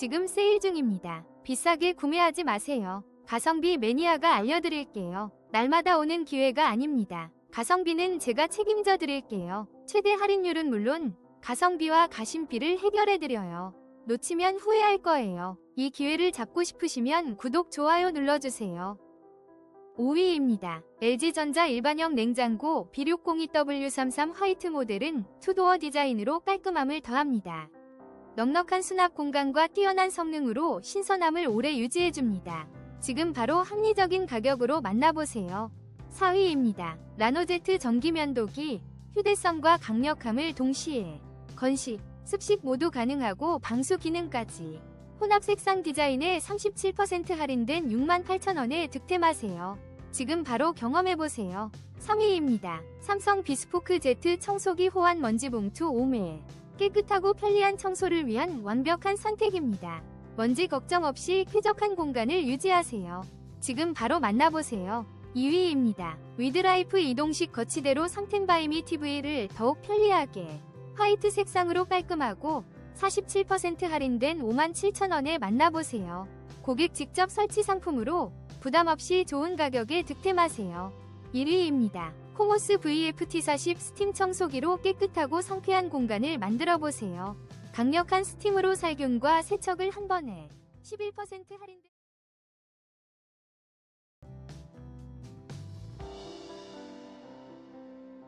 지금 세일 중입니다. 비싸게 구매하지 마세요. 가성비 매니아가 알려드릴게요. 날마다 오는 기회가 아닙니다. 가성비는 제가 책임져 드릴게요. 최대 할인율은 물론 가성비와 가심비를 해결해 드려요. 놓치면 후회할 거예요. 이 기회를 잡고 싶으시면 구독, 좋아요 눌러주세요. 5위입니다. LG전자 일반형 냉장고 B60EW33 화이트 모델은 투도어 디자인으로 깔끔함을 더합니다. 넉넉한 수납 공간과 뛰어난 성능으로 신선함을 오래 유지해줍니다. 지금 바로 합리적인 가격으로 만나보세요. 4위입니다. 라노제트 전기면도기 휴대성과 강력함을 동시에 건식, 습식 모두 가능하고 방수 기능까지 혼합 색상 디자인에 37% 할인된 68,000원에 득템하세요. 지금 바로 경험해보세요. 3위입니다. 삼성 비스포크 제트 청소기 호환 먼지 봉투 5매. 깨끗하고 편리한 청소를 위한 완벽한 선택입니다. 먼지 걱정 없이 쾌적한 공간을 유지하세요. 지금 바로 만나보세요. 2위입니다. 위드라이프 이동식 거치대로 상텐바이미 TV를 더욱 편리하게 화이트 색상으로 깔끔하고 47% 할인된 57,000원에 만나보세요. 고객 직접 설치 상품으로 부담 없이 좋은 가격에 득템하세요. 1위입니다. 코모스 VFT40 스팀 청소기로 깨끗하고 상쾌한 공간을 만들어 보세요. 강력한 스팀으로 살균과 세척을 한 번에 11% 할인된